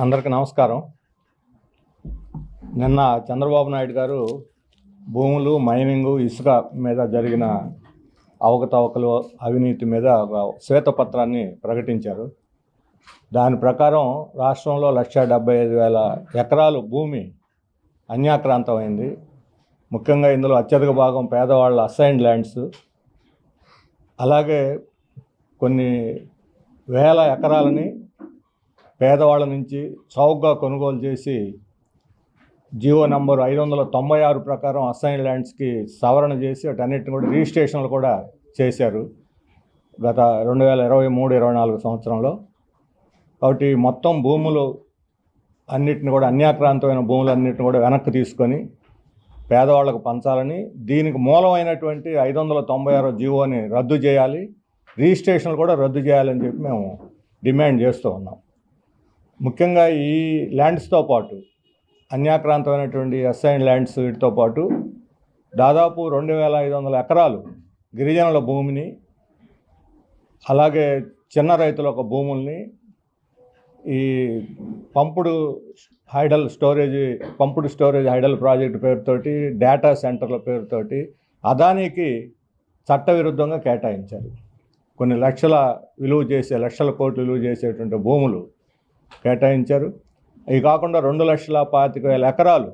అందరికీ నమస్కారం. నిన్న చంద్రబాబు నాయుడు గారు భూములు మైనింగ్ ఇసుక మీద జరిగిన అవకతవకలు అవినీతి మీద ఒక శ్వేతపత్రాన్ని ప్రకటించారు. దాని ప్రకారం రాష్ట్రంలో లక్ష డెబ్బై ఐదు వేల ఎకరాలు భూమి అన్యాక్రాంతమైంది. ముఖ్యంగా ఇందులో అత్యధిక భాగం పేదవాళ్ళ అసైన్డ్ ల్యాండ్స్. అలాగే కొన్ని వేల ఎకరాలని పేదవాళ్ళ నుంచి చౌకగా కొనుగోలు చేసి జియో నంబర్ ఐదు వందల తొంభై ఆరు ప్రకారం అసైన్ ల్యాండ్స్కి సవరణ చేసి వాటన్నిటిని కూడా రిజిస్ట్రేషన్లు కూడా చేశారు గత రెండు వేల ఇరవై మూడు ఇరవై నాలుగు సంవత్సరంలో. కాబట్టి మొత్తం భూములు అన్నిటిని కూడా అన్యాక్రాంతమైన భూములన్నిటిని కూడా వెనక్కి తీసుకొని పేదవాళ్ళకు పంచాలని దీనికి మూలమైనటువంటి ఐదు వందల తొంభై ఆరో జీవోని రద్దు చేయాలి రిజిస్ట్రేషన్లు కూడా రద్దు చేయాలని చెప్పి మేము డిమాండ్ చేస్తూ ఉన్నాం. ముఖ్యంగా ఈ ల్యాండ్స్తో పాటు అన్యాక్రాంతమైనటువంటి అసైన్ ల్యాండ్స్ వీటితో పాటు దాదాపు రెండు వేల ఐదు వందల ఎకరాలు గిరిజనుల భూమిని అలాగే చిన్న రైతుల ఒక భూముల్ని ఈ pumped hydel storage pumped storage hydel project పేరుతోటి డేటా సెంటర్ల పేరుతోటి అదానికి చట్టవిరుద్ధంగా కేటాయించారు. కొన్ని లక్షల విలువ చేసే లక్షల కోట్లు విలువ చేసేటువంటి భూములు కేటాయించారు. ఇవి కాకుండా రెండు లక్షల పాతిక వేల ఎకరాలు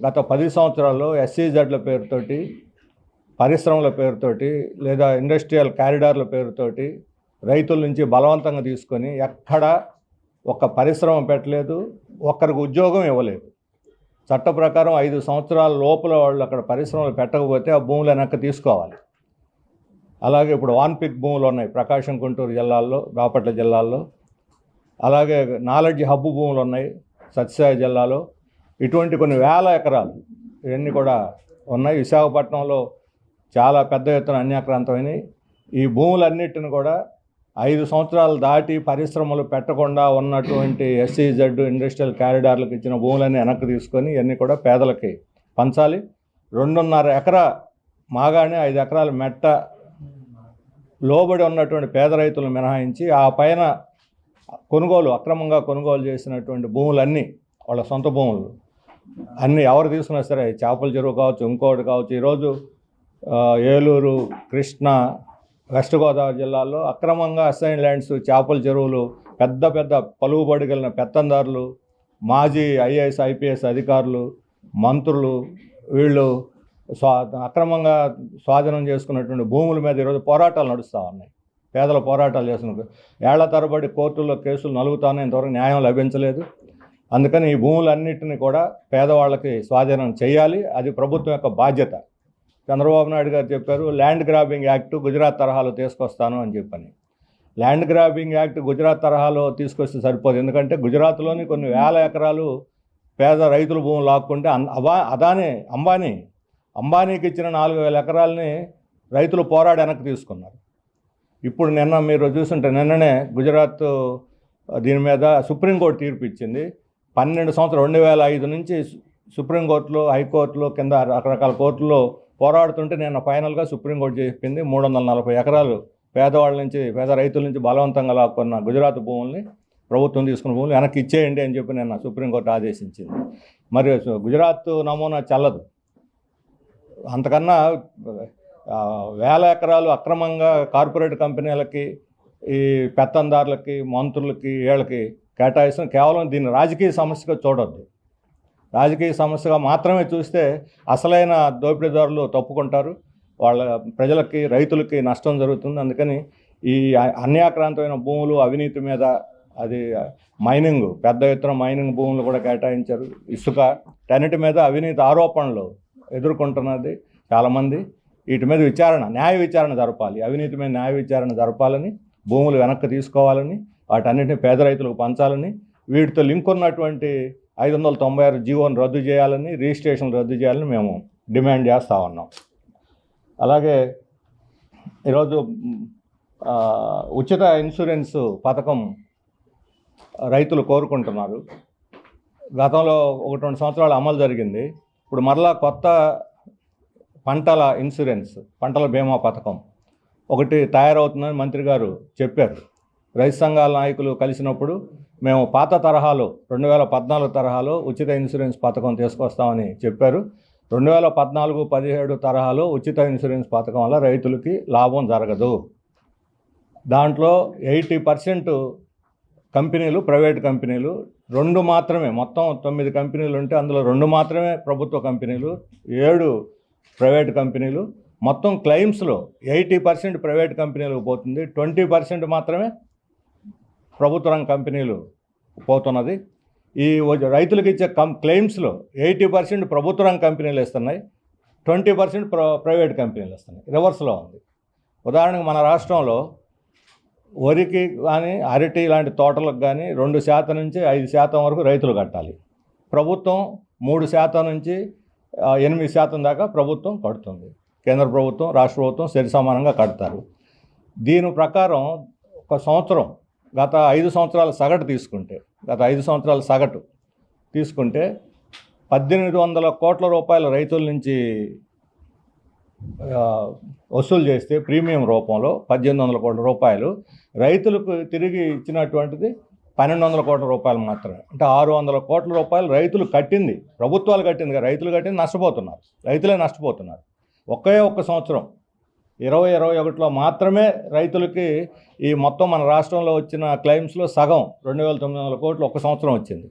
గత పది సంవత్సరాల్లో ఎస్సీజెడ్ల పేరుతోటి పరిశ్రమల పేరుతోటి లేదా ఇండస్ట్రియల్ క్యారిడార్ల పేరుతోటి రైతుల నుంచి బలవంతంగా తీసుకొని ఎక్కడ ఒక పరిశ్రమ పెట్టలేదు ఒక్కరికి ఉద్యోగం ఇవ్వలేదు. చట్ట ప్రకారం ఐదు సంవత్సరాల లోపల వాళ్ళు అక్కడ పరిశ్రమలు పెట్టకపోతే ఆ భూములు వెనక్కి తీసుకోవాలి. అలాగే ఇప్పుడు వాన్పిక్ భూములు ఉన్నాయి ప్రకాశం గుంటూరు జిల్లాల్లో బాపట్ల జిల్లాల్లో. అలాగే నాలెడ్జ్ హబ్ భూములు ఉన్నాయి సత్యసాయి జిల్లాలో. ఇటువంటి కొన్ని వేల ఎకరాలు ఇవన్నీ కూడా ఉన్నాయి. విశాఖపట్నంలో చాలా పెద్ద ఎత్తున అన్యాక్రాంతమైనవి. ఈ భూములన్నిటిని కూడా ఐదు సంవత్సరాలు దాటి పరిశ్రమలు పెట్టకుండా ఉన్నటువంటి ఎస్సీజెడ్ ఇండస్ట్రియల్ క్యారిడార్లకు ఇచ్చిన భూములన్నీ వెనక్కి తీసుకొని ఇవన్నీ కూడా పేదలకి పంచాలి. రెండున్నర ఎకరా మాగానే ఐదు ఎకరాల మెట్ట లోబడి ఉన్నటువంటి పేద రైతులను మినహాయించి ఆ పైన కొనుగోలు అక్రమంగా కొనుగోలు చేసినటువంటి భూములన్నీ వాళ్ళ సొంత భూములు. అన్నీ ఎవరు తీసుకున్నా సరే చేపల చెరువు కావచ్చు ఇంకోటి కావచ్చు ఈరోజు ఏలూరు కృష్ణ వెస్ట్ గోదావరి జిల్లాలో అక్రమంగా అసైన్ ల్యాండ్స్ చేపల చెరువులు పెద్ద పెద్ద పలువుబడి కలిగిన పెత్తందారులు మాజీ ఐఏఎస్ ఐపీఎస్ అధికారులు మంత్రులు వీళ్ళు స్వా అక్రమంగా స్వాధీనం చేసుకున్నటువంటి భూముల మీద ఈరోజు పోరాటాలు నడుస్తూ ఉన్నాయి. పేదల పోరాటాలు చేస్తున్నారు ఏళ్ళ తరబడి కోర్టుల్లో కేసులు నలుగుతానే ఇంతవరకు న్యాయం లభించలేదు. అందుకని ఈ భూములన్నింటినీ కూడా పేదవాళ్ళకి స్వాధీనం చేయాలి. అది ప్రభుత్వం యొక్క బాధ్యత. చంద్రబాబు నాయుడు గారు చెప్పారు ల్యాండ్ గ్రాబింగ్ యాక్ట్ గుజరాత్ తరహాలో తీసుకొస్తాను అని చెప్పని. ల్యాండ్ గ్రాబింగ్ యాక్ట్ గుజరాత్ తరహాలో తీసుకొస్తే సరిపోదు. ఎందుకంటే గుజరాత్లోని కొన్ని వేల ఎకరాలు పేద రైతుల భూములు లాక్కుంటే అన్- అబా అదానే అంబానీ అంబానీకి ఇచ్చిన నాలుగు వేల ఎకరాలని రైతులు పోరాడి వెనక్కి తీసుకున్నారు. ఇప్పుడు నిన్న మీరు చూస్తుంటే నిన్ననే గుజరాత్ దీని మీద సుప్రీంకోర్టు తీర్పు ఇచ్చింది. పన్నెండు సంవత్సరం రెండు వేల ఐదు నుంచి సుప్రీంకోర్టులో హైకోర్టులో కింద రకరకాల కోర్టుల్లో పోరాడుతుంటే నిన్న ఫైనల్గా సుప్రీంకోర్టు చెప్పింది మూడు వందల నలభై ఎకరాలు పేదవాళ్ళ నుంచి పేద రైతుల నుంచి బలవంతంగా లాక్కున్న గుజరాత్ భూముల్ని ప్రభుత్వం తీసుకున్న భూములు వెనక్కి ఇచ్చేయండి అని చెప్పి నిన్న సుప్రీంకోర్టు ఆదేశించింది. మరి గుజరాత్ నమూనా చల్లదు. అంతకన్నా వేల ఎకరాలు అక్రమంగా కార్పొరేట్ కంపెనీలకి ఈ పెత్తందారులకి మంత్రులకి వీళ్ళకి కేటాయిస్తున్న కేవలం దీన్ని రాజకీయ సమస్యగా చూడొద్దు. రాజకీయ సమస్యగా మాత్రమే చూస్తే అసలైన దోపిడీదారులు తప్పుకుంటారు. వాళ్ళ ప్రజలకి రైతులకి నష్టం జరుగుతుంది. అందుకని ఈ అన్యాక్రాంతమైన భూములు అవినీతి మీద అది మైనింగ్ పెద్ద ఎత్తున మైనింగ్ భూములు కూడా కేటాయించారు. ఇసుక టన్నిటి మీద అవినీతి ఆరోపణలు ఎదుర్కొంటున్నది చాలామంది. వీటి మీద విచారణ న్యాయ విచారణ జరపాలి. అవినీతి మీద న్యాయ విచారణ జరపాలని భూములు వెనక్కి తీసుకోవాలని వాటన్నిటిని పేద రైతులకు పంచాలని వీటితో లింక్ ఉన్నటువంటి ఐదు వందల తొంభై ఆరు జీవోని రద్దు చేయాలని రిజిస్ట్రేషన్ రద్దు చేయాలని మేము డిమాండ్ చేస్తూ ఉన్నాం. అలాగే ఈరోజు ఉచిత ఇన్సూరెన్స్ పథకం రైతులు కోరుకుంటున్నారు. గతంలో ఒకటి రెండు సంవత్సరాలు అమలు జరిగింది. ఇప్పుడు మరలా కొత్త పంటల ఇన్సూరెన్స్ పంటల బీమా పథకం ఒకటి తయారవుతుందని మంత్రి గారు చెప్పారు. రైతు సంఘాల నాయకులు కలిసినప్పుడు మేము పాత తరహాలో రెండు వేల పద్నాలుగు తరహాలో ఉచిత ఇన్సూరెన్స్ పథకం తీసుకొస్తామని చెప్పారు. రెండు వేల పద్నాలుగు పదిహేడు తరహాలో ఉచిత ఇన్సూరెన్స్ పథకం వల్ల రైతులకి లాభం జరగదు. దాంట్లో ఎయిటీ పర్సెంట్ కంపెనీలు ప్రైవేట్ కంపెనీలు రెండు మాత్రమే మొత్తం తొమ్మిది కంపెనీలు ఉంటే అందులో రెండు మాత్రమే ప్రభుత్వ కంపెనీలు ఏడు ప్రైవేట్ కంపెనీలు మొత్తం క్లెయిమ్స్లో ఎయిటీ పర్సెంట్ ప్రైవేట్ కంపెనీలకు పోతుంది. ట్వంటీ పర్సెంట్ మాత్రమే ప్రభుత్వ రంగ కంపెనీలు పోతున్నది. ఈ రైతులకు ఇచ్చే కం క్లెయిమ్స్లో ఎయిటీ పర్సెంట్ ప్రభుత్వ రంగ కంపెనీలు ఇస్తున్నాయి ట్వంటీ పర్సెంట్ ప్ర ప్రైవేట్ కంపెనీలు ఇస్తున్నాయి రివర్స్లో ఉంది. ఉదాహరణకు మన రాష్ట్రంలో వరికి కానీ అరటి లాంటి తోటలకు కానీ రెండు శాతం నుంచి ఐదు శాతం వరకు రైతులు కట్టాలి. ప్రభుత్వం మూడు శాతం నుంచి ఎనిమిది శాతం దాకా ప్రభుత్వం కడుతుంది. కేంద్ర ప్రభుత్వం రాష్ట్ర ప్రభుత్వం సరి సమానంగా కడతారు. దీని ప్రకారం ఒక సంవత్సరం గత ఐదు సంవత్సరాల సగటు తీసుకుంటే గత ఐదు సంవత్సరాల సగటు తీసుకుంటే పద్దెనిమిది వందల కోట్ల రూపాయల రైతుల నుంచి వసూలు చేస్తే ప్రీమియం రూపంలో పద్దెనిమిది వందల కోట్ల రూపాయలు రైతులకు తిరిగి ఇచ్చినటువంటిది పన్నెండు వందల కోట్ల రూపాయలు మాత్రమే. అంటే ఆరు వందల కోట్ల రూపాయలు రైతులు కట్టింది ప్రభుత్వాలు కట్టింది కదా, రైతులు కట్టింది నష్టపోతున్నారు. రైతులే నష్టపోతున్నారు. ఒకే ఒక్క సంవత్సరం ఇరవై ఇరవై ఒకటిలో మాత్రమే రైతులకి ఈ మొత్తం మన రాష్ట్రంలో వచ్చిన క్లెయిమ్స్లో సగం రెండు వేల తొమ్మిది వందల కోట్లు ఒక సంవత్సరం వచ్చింది.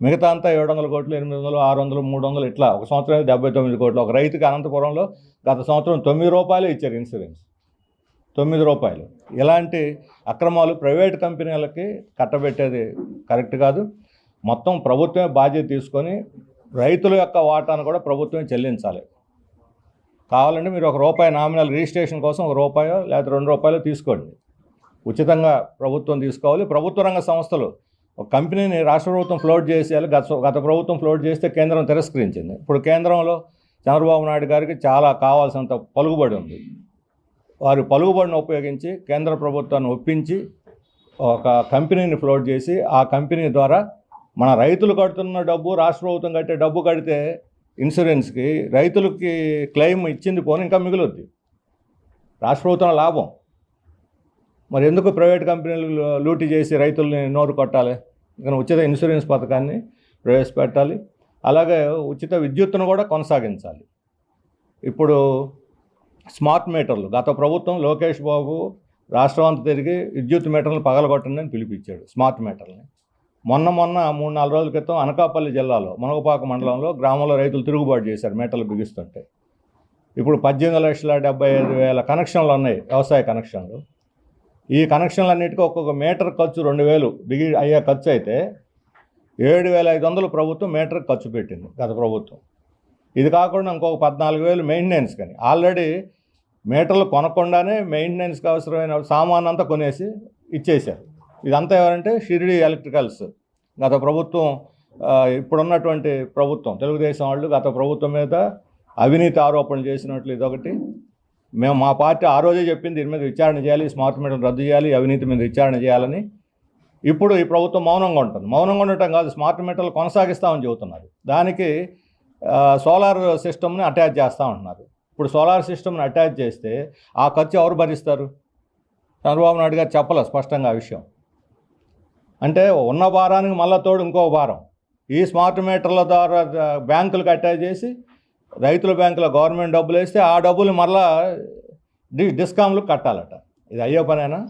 మిగతా అంతా ఏడు వందల కోట్లు ఎనిమిది వందలు ఆరు వందలు మూడు వందలు ఇట్లా ఒక సంవత్సరం డెబ్బై తొమ్మిది కోట్లు. ఒక రైతుకి అనంతపురంలో గత సంవత్సరం తొమ్మిది రూపాయలు ఇచ్చారు ఇన్సూరెన్స్. తొమ్మిది రూపాయలు. ఇలాంటి అక్రమాలు ప్రైవేట్ కంపెనీలకి కట్టబెట్టేది కరెక్ట్ కాదు. మొత్తం ప్రభుత్వమే బాధ్యత తీసుకొని రైతుల యొక్క వాటాను కూడా ప్రభుత్వమే చెల్లించాలి. కావాలంటే మీరు ఒక రూపాయి నామినల్ రిజిస్ట్రేషన్ కోసం ఒక రూపాయో లేకపోతే రెండు రూపాయలు తీసుకోండి. ఉచితంగా ప్రభుత్వం తీసుకోవాలి. ప్రభుత్వ రంగ సంస్థలు ఒక కంపెనీని రాష్ట్ర ప్రభుత్వం ఫ్లోట్ చేసేయాలి. గత గత ప్రభుత్వం ఫ్లోట్ చేస్తే కేంద్రం తిరస్కరించింది. ఇప్పుడు కేంద్రంలో చంద్రబాబు నాయుడు గారికి చాలా కావాల్సినంత పలుకుబడి ఉంది. వారు పలుకుబడిని ఉపయోగించి కేంద్ర ప్రభుత్వాన్ని ఒప్పించి ఒక కంపెనీని ఫ్లోట్ చేసి ఆ కంపెనీ ద్వారా మన రైతులు కడుతున్న డబ్బు రాష్ట్ర ప్రభుత్వం కట్టే డబ్బు కడితే ఇన్సూరెన్స్కి రైతులకి క్లెయిమ్ ఇచ్చింది పోనీ ఇంకా మిగులుద్ది. రాష్ట్ర ప్రభుత్వం లాభం. మరి ఎందుకు ప్రైవేట్ కంపెనీలు లూటీ చేసి రైతుల్ని నోరు కొట్టాలి? ఇంకా ఉచిత ఇన్సూరెన్స్ పథకాన్ని ప్రవేశపెట్టాలి? అలాగే ఉచిత విద్యుత్తును కూడా కొనసాగించాలి. ఇప్పుడు స్మార్ట్ మీటర్లు. గత ప్రభుత్వం లోకేష్ బాబు రాష్ట్రం అంతా తిరిగి విద్యుత్ మీటర్లు పగలగొట్టండి అని పిలిపించాడు స్మార్ట్ మీటర్ని మొన్న మొన్న మూడు నాలుగు రోజుల క్రితం అనకాపల్లి జిల్లాలో మునగపాక మండలంలో గ్రామంలో రైతులు తిరుగుబాటు చేశారు మీటర్లు బిగిస్తుంటే. ఇప్పుడు పద్దెనిమిది లక్షల డెబ్బై ఐదు వేల కనెక్షన్లు ఉన్నాయి వ్యవసాయ కనెక్షన్లు. ఈ కనెక్షన్లన్నిటికీ ఒక్కొక్క మీటర్ ఖర్చు రెండు వేలు బిగి అయ్యే ఖర్చు అయితే ఏడు వేల ఐదు వందలు ప్రభుత్వం మీటర్ ఖర్చు పెట్టింది గత ప్రభుత్వం. ఇది కాకుండా ఇంకొక పద్నాలుగు వేలు మెయింటెనెన్స్ కానీ. ఆల్రెడీ మీటర్లు కొనకుండానే మెయింటెనెన్స్కి అవసరమైన సామాన్ అంతా కొనేసి ఇచ్చేశారు. ఇదంతా ఎవరంటే షిరిడి ఎలక్ట్రికల్స్. గత ప్రభుత్వం ఇప్పుడున్నటువంటి ప్రభుత్వం తెలుగుదేశం వాళ్ళు గత ప్రభుత్వం మీద అవినీతి ఆరోపణలు చేసినట్లు ఇదొకటి. మేము మా పార్టీ ఆ రోజే చెప్పింది దీని మీద విచారణ చేయాలి స్మార్ట్ మీటర్ రద్దు చేయాలి అవినీతి మీద విచారణ చేయాలని. ఇప్పుడు ఈ ప్రభుత్వం మౌనంగా ఉంటుంది. మౌనంగా ఉండటం కాదు స్మార్ట్ మీటర్లు కొనసాగిస్తామని చెబుతున్నారు. దానికి సోలార్ సిస్టమ్ని అటాచ్ చేస్తూ ఉంటున్నారు. ఇప్పుడు సోలార్ సిస్టమ్ని అటాచ్ చేస్తే ఆ ఖర్చు ఎవరు భరిస్తారు? చంద్రబాబు నాయుడు గారు చెప్పలే స్పష్టంగా ఆ విషయం. అంటే ఉన్న భారానికి మళ్ళా తోడు ఇంకో భారం. ఈ స్మార్ట్ మీటర్ల ద్వారా బ్యాంకులకు అటాచ్ చేసి రైతుల బ్యాంకులో గవర్నమెంట్ డబ్బులు వేస్తే ఆ డబ్బులు మళ్ళా డి డిస్కౌంట్లు కట్టాలట. ఇది అయ్యే పనేనా?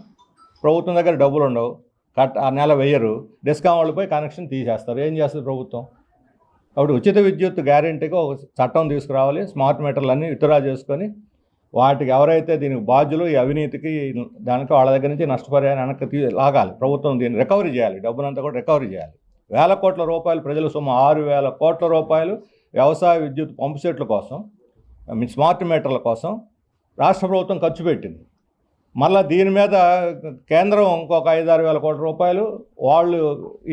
ప్రభుత్వం దగ్గర డబ్బులు ఉండవు. కట్ ఆ నెల వెయ్యరు డిస్కామ్ పోయి కనెక్షన్ తీసేస్తారు. ఏం చేస్తుంది ప్రభుత్వం? కాబట్టి ఉచిత విద్యుత్ గ్యారెంటీగా ఒక చట్టం తీసుకురావాలి స్మార్ట్ మీటర్లన్నీ విత్డ్రా చేసుకొని వాటికి ఎవరైతే దీనికి బాధ్యులు ఈ అవినీతికి దానికి వాళ్ళ దగ్గర నుంచి నష్టపరిహారం వెనక్కి తీ లాగాలి. ప్రభుత్వం దీన్ని రికవరీ చేయాలి. డబ్బునంతా కూడా రికవరీ చేయాలి. వేల కోట్ల రూపాయలు ప్రజల సొమ్ము ఆరు వేల కోట్ల రూపాయలు వ్యవసాయ విద్యుత్ పంపు సెట్ల కోసం ఐ మీన్ స్మార్ట్ మీటర్ల కోసం రాష్ట్ర ప్రభుత్వం ఖర్చు పెట్టింది. మళ్ళీ దీని మీద కేంద్రం ఇంకొక ఐదారు వేల కోట్ల రూపాయలు వాళ్ళు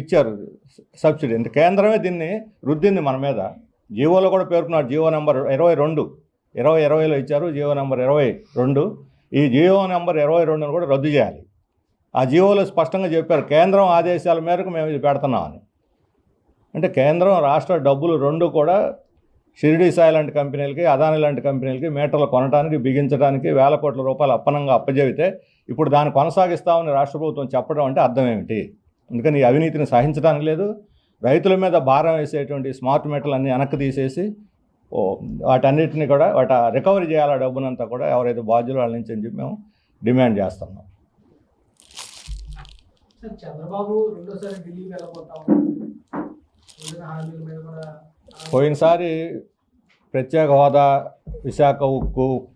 ఇచ్చారు సబ్సిడీ. అంటే కేంద్రమే దీన్ని రుద్దింది మన మీద. జీవోలో కూడా పేర్కొన్నారు జియో నెంబర్ ఇరవై రెండు. ఇరవై ఇరవైలో ఇచ్చారు జియో నెంబర్ ఇరవై రెండు. ఈ జియో నెంబర్ ఇరవై రెండును కూడా రద్దు చేయాలి. ఆ జీవోలో స్పష్టంగా చెప్పారు కేంద్రం ఆదేశాల మేరకు మేము ఇది పెడుతున్నామని. అంటే కేంద్రం రాష్ట్ర డబ్బులు రెండు కూడా షిరిడి సాయి లాంటి కంపెనీలకి అదాని లాంటి కంపెనీలకి మీటర్లు కొనడానికి బిగించడానికి వేల కోట్ల రూపాయలు అప్పనంగా అప్పజెబితే ఇప్పుడు దాన్ని కొనసాగిస్తామని రాష్ట్ర ప్రభుత్వం చెప్పడం అంటే అర్థం ఏమిటి? అందుకని ఈ అవినీతిని సహించడానికి లేదు. రైతుల మీద భారం వేసేటువంటి స్మార్ట్ మీటర్లు అన్నీ వెనక్కి తీసేసి ఓ వాటన్నిటిని కూడా వాటి రికవరీ చేయాలి డబ్బునంతా కూడా ఎవరైతే బాధ్యులు వాళ్ళ నుంచి అని చెప్పి మేము డిమాండ్ చేస్తున్నాం. చంద్రబాబు రెండోసారి ఢిల్లీకి వెళ్ళబోతాం. హామీల మీద కూడా పోయినసారి ప్రత్యేక హోదా విశాఖ ఉక్కు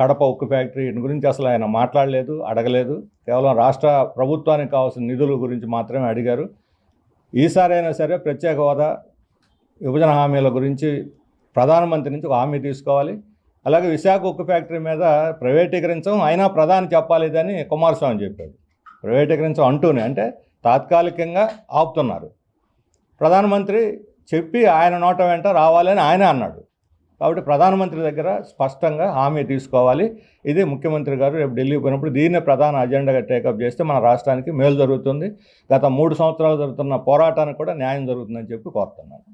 కడప ఉక్కు ఫ్యాక్టరీ గురించి అసలు ఆయన మాట్లాడలేదు అడగలేదు. కేవలం రాష్ట్ర ప్రభుత్వానికి కావాల్సిన నిధుల గురించి మాత్రమే అడిగారు. ఈసారి అయినా సరే ప్రత్యేక హోదా విభజన హామీల గురించి ప్రధానమంత్రి నుంచి ఒక హామీ తీసుకోవాలి. అలాగే విశాఖ ఉక్కు ఫ్యాక్టరీ మీద ప్రైవేటీకరించం అయినా ప్రధాని చెప్పాలి అని కుమారస్వామి చెప్పాడు. ప్రైవేటీకరించం అంటూనే అంటే తాత్కాలికంగా ఆపుతున్నారు. ప్రధానమంత్రి చెప్పి ఆయన నోట వెంట రావాలని ఆయన అన్నాడు. కాబట్టి ప్రధానమంత్రి దగ్గర స్పష్టంగా హామీ తీసుకోవాలి. ఇది ముఖ్యమంత్రి గారు రేపు ఢిల్లీ పోయినప్పుడు దీన్నే ప్రధాన అజెండాగా టేకప్ చేస్తే మన రాష్ట్రానికి మేలు జరుగుతుంది. గత మూడు సంవత్సరాలు జరుగుతున్న పోరాటానికి కూడా న్యాయం జరుగుతుందని చెప్పి కోరుతున్నాను.